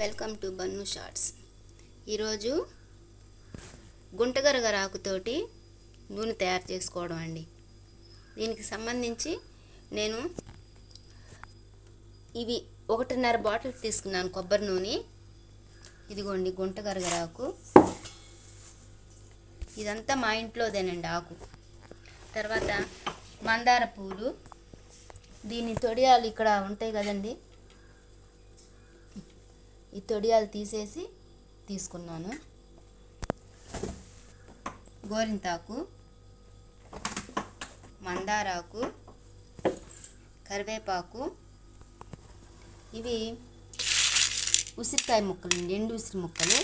Welcome to bun shorts. ఈరోజు గుంటగరగరాకుతోటి నూనె తయారు చేసుకోవడం అండి. దీనికి సంబంధించి నేను ఇవి ఒకటిన్నర బాటిల్ తీసుకున్నాను కొబ్బరి నూనె. ఇదిగోండి గుంటగరగరాకు ఇదంతా మా ఇంట్లోదేనండి ఆకు. తర్వాత మందార పూలు. దీని తొడియాలు ఇక్కడ ఉంటాయి కదండి. ఈ తొడియాలు తీసేసి తీసుకున్నాను. గోరింతాకు మందారాకు కరివేపాకు. ఇవి ఉసిరికాయ ముక్కలు ఎండు ఉసిరి ముక్కలు.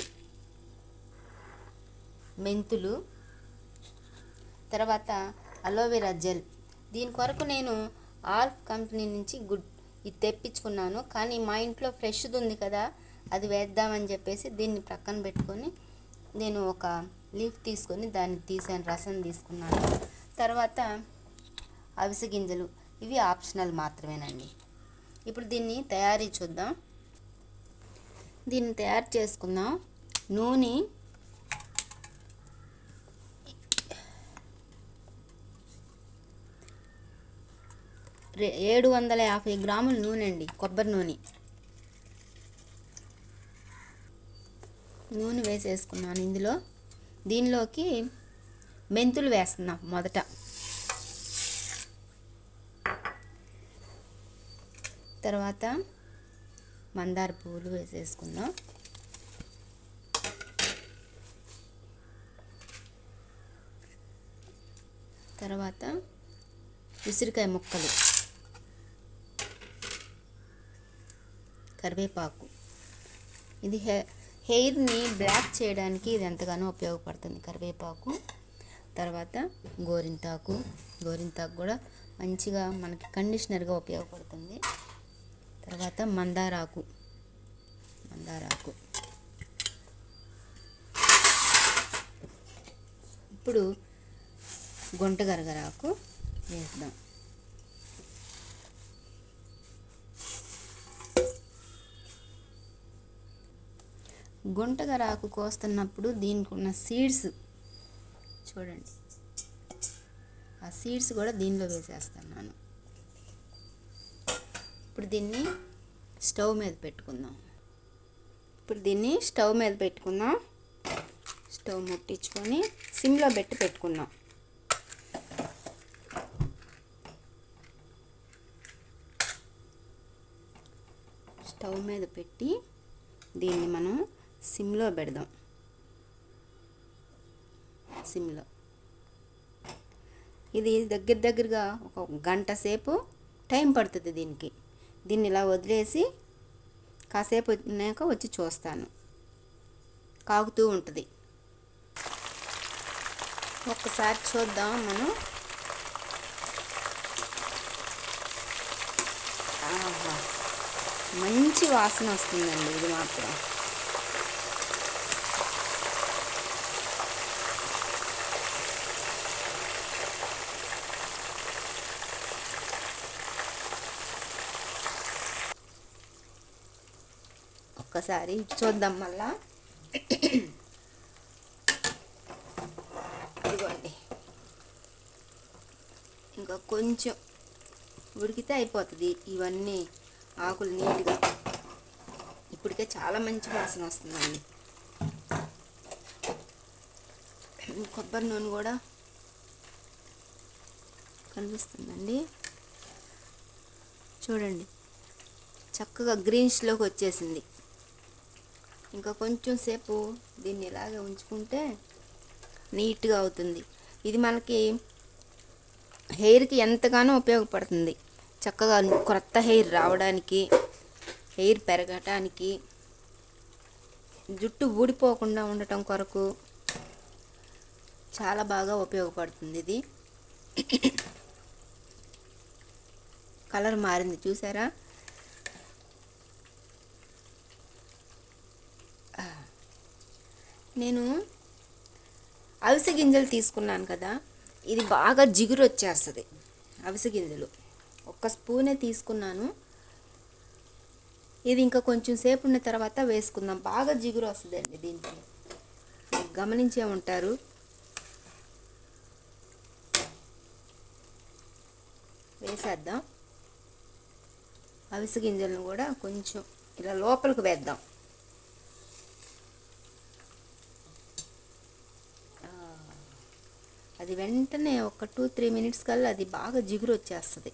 మెంతులు. తర్వాత అలోవెరా జెల్. దీని కొరకు నేను ఆల్ఫ్ కంపెనీ నుంచి గుడ్ ఇది తెప్పించుకున్నాను. కానీ మా ఇంట్లో ఫ్రెష్ది ఉంది కదా అది వేద్దామని చెప్పేసి దీన్ని ప్రక్కన పెట్టుకొని నేను ఒక లీఫ్ తీసుకొని దాన్ని తీసాను రసం తీసుకున్నాను. తర్వాత అవిసె గింజలు ఇవి ఆప్షనల్ మాత్రమేనండి. ఇప్పుడు దీన్ని తయారీ చూద్దాం. దీన్ని తయారు చేసుకుందాం. నూనె ఏడు వందల యాభై గ్రాముల నూనె అండి కొబ్బరి నూనె. నూనె వేసేసుకున్నాను ఇందులో. దీనిలోకి మెంతులు వేస్తున్నాం మొదట. తర్వాత మందార పువ్వులు వేసేసుకుందాం. తర్వాత ఉసిరికాయ ముక్కలు కరివేపాకు. ఇది హె హెయిర్ని బ్లాక్ చేయడానికి ఇది ఎంతగానో ఉపయోగపడుతుంది. కరివేపాకు తర్వాత గోరింతాకు. గోరింతాకు కూడా మంచిగా మనకి కండిషనర్గా ఉపయోగపడుతుంది. తర్వాత మందారాకు. మందారాకు. ఇప్పుడు గుంటగరగరాకు వేద్దాం. గుంటగరాకు కోస్తున్నప్పుడు దీనికి ఉన్న సీడ్స్ చూడండి. ఆ సీడ్స్ కూడా దీనిలో వేసేస్తున్నాను. ఇప్పుడు దీన్ని స్టవ్ మీద పెట్టుకుందాం. ఇప్పుడు దీన్ని స్టవ్ మీద పెట్టుకుందాం. స్టవ్ ముట్టించుకొని సిమ్లో పెట్టి పెట్టుకుందాం. స్టవ్ మీద పెట్టి దీన్ని మనం సిమ్లో పెడదాం. సిమ్లో. ఇది దగ్గర దగ్గరగా ఒక గంట సేపు టైం పడుతుంది దీనికి. దీన్ని ఇలా వదిలేసి కాసేపు వచ్చినాక వచ్చి చూస్తాను. కాగుతూ ఉంటుంది. ఒక్కసారి చూద్దాం మనం. మంచి వాసన వస్తుందండి ఇది మాత్రం. ఒక్కసారి చూద్దాం మళ్ళా. ఇదిగోండి. ఇంకా కొంచెం ఉడికితే అయిపోతుంది ఇవన్నీ ఆకులు నీట్గా. ఇప్పటికే చాలా మంచి వాసన వస్తుందండి. కొబ్బరి నూనె కూడా కనిపిస్తుందండి. చూడండి. చక్కగా గ్రీన్స్లోకి వచ్చేసింది. ఇంకా కొంచెం సేపు దీన్ని ఇలాగే ఉంచుకుంటే నీట్గా అవుతుంది. ఇది మనకి హెయిర్కి ఎంతగానో ఉపయోగపడుతుంది. చక్కగా కొత్త హెయిర్ రావడానికి హెయిర్ పెరగటానికి జుట్టు ఊడిపోకుండా ఉండటం కొరకు చాలా బాగా ఉపయోగపడుతుంది ఇది. కలర్ మారింది చూసారా? నేను అవిసె గింజలు తీసుకున్నాను కదా ఇది బాగా జిగురు వచ్చేస్తుంది అవిసె గింజలు. ఒక్క స్పూనే తీసుకున్నాను. ఇది ఇంకా కొంచెం సేపు ఉన్న తర్వాత వేసుకుందాం. బాగా జిగురు వస్తుందండి దీంట్లో. గమనించే ఉంటారు. వేసేద్దాం. అవిసె గింజలను కూడా కొంచెం ఇలా లోపలికి వేద్దాం. అది వెంటనే ఒక టూ త్రీ మినిట్స్ కల్లా అది బాగా జిగురు వచ్చేస్తుంది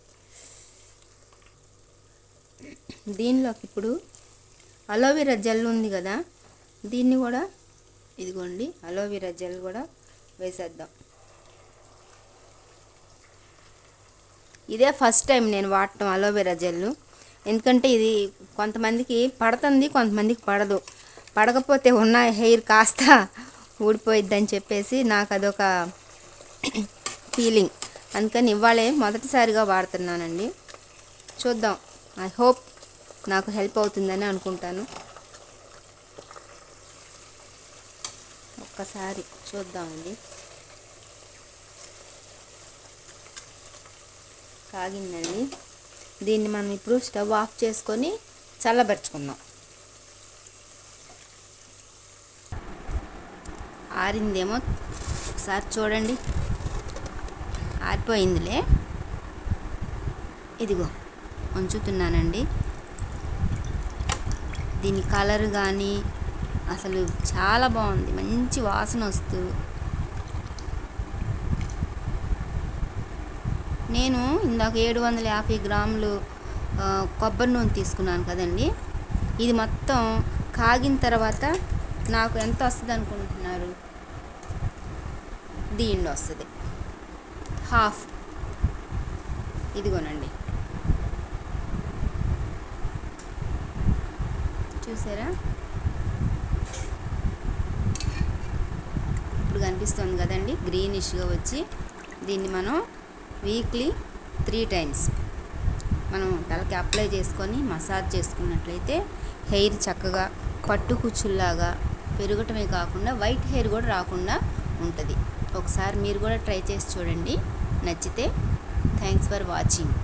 దీనిలోకి ఇప్పుడు అలోవెరా జెల్ ఉంది కదా దీన్ని కూడా ఇదిగోండి అలోవెరా జెల్ కూడా వేసేద్దాం. ఇదే ఫస్ట్ టైం నేను వాడటం అలోవెరా జెల్ ఎందుకంటే ఇది కొంతమందికి పడుతుంది కొంతమందికి పడదు. పడకపోతే ఉన్న హెయిర్ కాస్త ఊడిపోయిద్దని చెప్పేసి నాకు అదొక ఫీలింగ్ అందుకని ఇవాళే మొదటిసారిగా వాడుతున్నానండి. చూద్దాం. ఐ హోప్ నాకు హెల్ప్ అవుతుందని అనుకుంటాను. ఒక్కసారి చూద్దామండి. కాగిందండి. దీన్ని మనం ఇప్పుడు స్టవ్ ఆఫ్ చేసుకొని చల్లబరుచుకుందాం. ఆరిందేమో. ఒకసారి చూడండి. ఆరిపోయిందిలే. ఇదిగో ఉంచుతున్నానండి. దీని కలర్ కానీ అసలు చాలా బాగుంది. మంచి వాసన వస్తూ. నేను ఇందాక ఏడు వందల యాభై గ్రాములు కొబ్బరి నూనె తీసుకున్నాను కదండి. ఇది మొత్తం కాగిన తర్వాత నాకు ఎంత వస్తుంది అనుకుంటున్నారు దీనిలో వస్తుంది. హాఫ్. ఇదిగోనండి. చూసారా? ఇప్పుడు కనిపిస్తుంది కదండి గ్రీనిష్గా వచ్చి దీన్ని మనం వీక్లీ త్రీ టైమ్స్ మనం తలకి అప్లై చేసుకొని మసాజ్ చేసుకున్నట్లయితే హెయిర్ చక్కగా పట్టు కుచ్చుల్లాగా పెరగటమే కాకుండా వైట్ హెయిర్ కూడా రాకుండా ఉంటుంది. ఒకసారి మీరు కూడా ట్రై చేసి చూడండి. నచ్చితే థ్యాంక్స్ ఫర్ వాచింగ్.